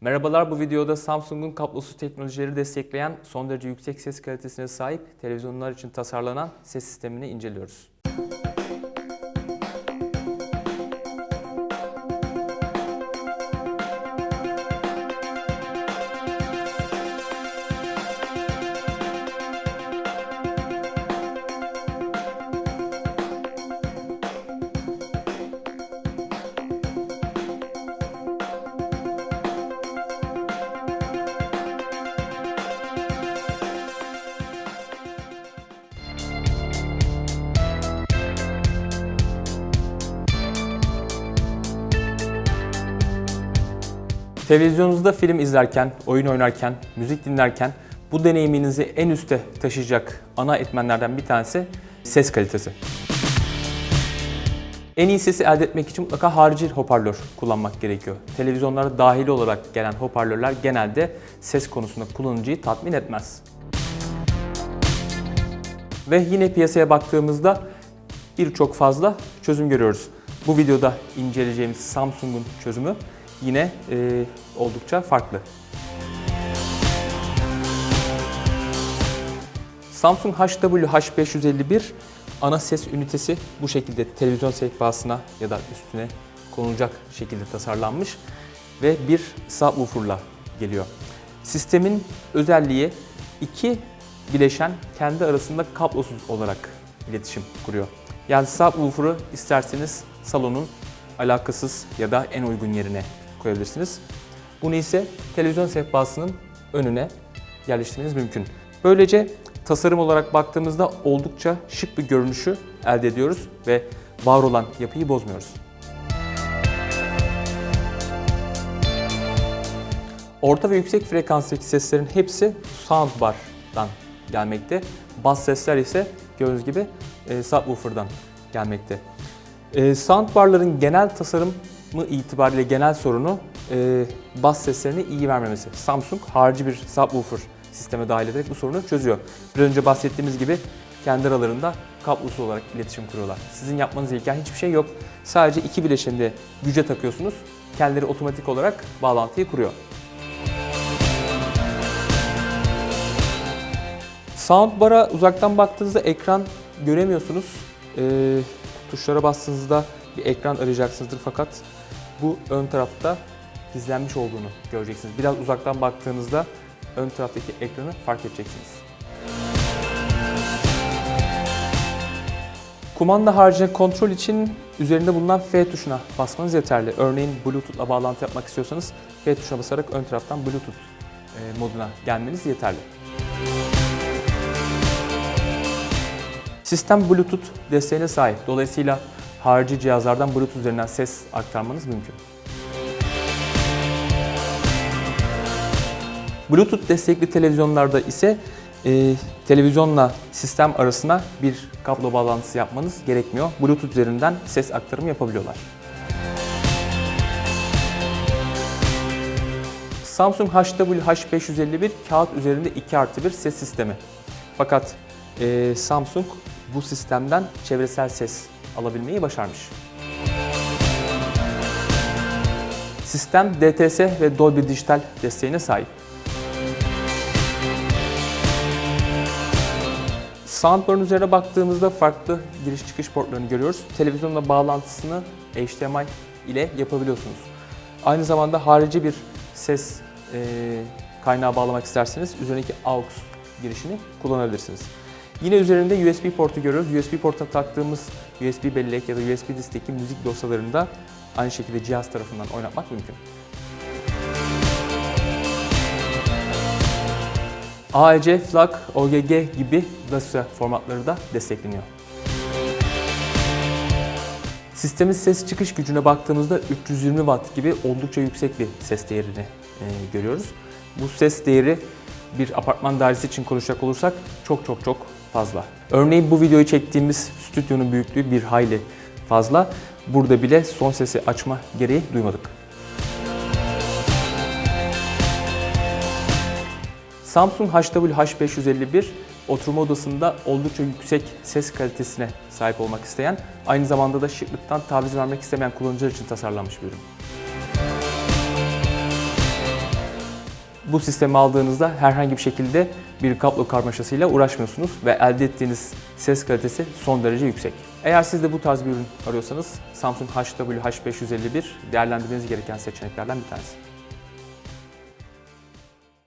Merhabalar bu videoda Samsung'un kablosuz teknolojileri destekleyen son derece yüksek ses kalitesine sahip televizyonlar için tasarlanan ses sistemini inceliyoruz. Televizyonunuzda film izlerken, oyun oynarken, müzik dinlerken bu deneyiminizi en üste taşıyacak ana etmenlerden bir tanesi ses kalitesi. En iyi sesi elde etmek için mutlaka harici hoparlör kullanmak gerekiyor. Televizyonlara dahili olarak gelen hoparlörler genelde ses konusunda kullanıcıyı tatmin etmez. Ve yine piyasaya baktığımızda birçok fazla çözüm görüyoruz. Bu videoda inceleyeceğimiz Samsung'un çözümü yine e, oldukça farklı. Samsung HW-H551 ana ses ünitesi bu şekilde televizyon sehpasına ya da üstüne konulacak şekilde tasarlanmış ve bir subwoofer'la geliyor. Sistemin özelliği iki bileşen kendi arasında kablosuz olarak iletişim kuruyor. Yani subwoofer'ı isterseniz salonun alakasız ya da en uygun yerine koyabilirsiniz. Bunu ise televizyon sehpasının önüne yerleştirmeniz mümkün. Böylece tasarım olarak baktığımızda oldukça şık bir görünüşü elde ediyoruz ve var olan yapıyı bozmuyoruz. Orta ve yüksek frekanstaki seslerin hepsi soundbar'dan gelmekte. Bas sesler ise gördüğünüz gibi e, subwoofer'dan gelmekte. E, soundbar'ların genel tasarımı itibariyle genel sorunu e, bas seslerini iyi vermemesi. Samsung harici bir subwoofer sisteme dahil ederek bu sorunu çözüyor. Bir önce bahsettiğimiz gibi kendi aralarında kablosuz olarak iletişim kuruyorlar. Sizin yapmanız gereken hiçbir şey yok. Sadece iki bileşeni de güce takıyorsunuz. Kendileri otomatik olarak bağlantıyı kuruyor. Soundbar'a uzaktan baktığınızda ekran göremiyorsunuz. Ee, tuşlara bastığınızda bir ekran arayacaksınızdır fakat bu ön tarafta gizlenmiş olduğunu göreceksiniz. Biraz uzaktan baktığınızda ön taraftaki ekranı fark edeceksiniz. Kumanda haricinde kontrol için üzerinde bulunan F tuşuna basmanız yeterli. Örneğin Bluetooth'la bağlantı yapmak istiyorsanız F tuşuna basarak ön taraftan Bluetooth e, moduna gelmeniz yeterli. Sistem Bluetooth desteğine sahip. Dolayısıyla harici cihazlardan Bluetooth üzerinden ses aktarmanız mümkün. Bluetooth destekli televizyonlarda ise e, televizyonla sistem arasına bir kablo bağlantısı yapmanız gerekmiyor. Bluetooth üzerinden ses aktarımı yapabiliyorlar. Samsung HW-H551 kağıt üzerinde 2 artı 1 ses sistemi. Fakat e, Samsung bu sistemden çevresel ses alabilmeyi başarmış. Sistem DTS ve Dolby Digital desteğine sahip. Soundbar'ın üzerine baktığımızda farklı giriş çıkış portlarını görüyoruz. Televizyonla bağlantısını HDMI ile yapabiliyorsunuz. Aynı zamanda harici bir ses e, kaynağı bağlamak isterseniz üzerindeki AUX girişini kullanabilirsiniz. Yine üzerinde USB portu görüyoruz. USB portuna taktığımız USB bellek ya da USB diskteki müzik dosyalarını da aynı şekilde cihaz tarafından oynatmak mümkün. AEC, FLAC, OGG gibi dosya formatları da destekleniyor. Sistemin ses çıkış gücüne baktığımızda 320 Watt gibi oldukça yüksek bir ses değerini e, görüyoruz. Bu ses değeri bir apartman dairesi için konuşacak olursak çok çok çok fazla. Örneğin bu videoyu çektiğimiz stüdyonun büyüklüğü bir hayli fazla. Burada bile son sesi açma gereği duymadık. Samsung HW-H551 oturma odasında oldukça yüksek ses kalitesine sahip olmak isteyen, aynı zamanda da şıklıktan taviz vermek istemeyen kullanıcılar için tasarlanmış bir ürün. Bu sistemi aldığınızda herhangi bir şekilde bir kablo karmaşasıyla uğraşmıyorsunuz ve elde ettiğiniz ses kalitesi son derece yüksek. Eğer siz de bu tarz bir ürün arıyorsanız Samsung HW H551 değerlendirmeniz gereken seçeneklerden bir tanesi.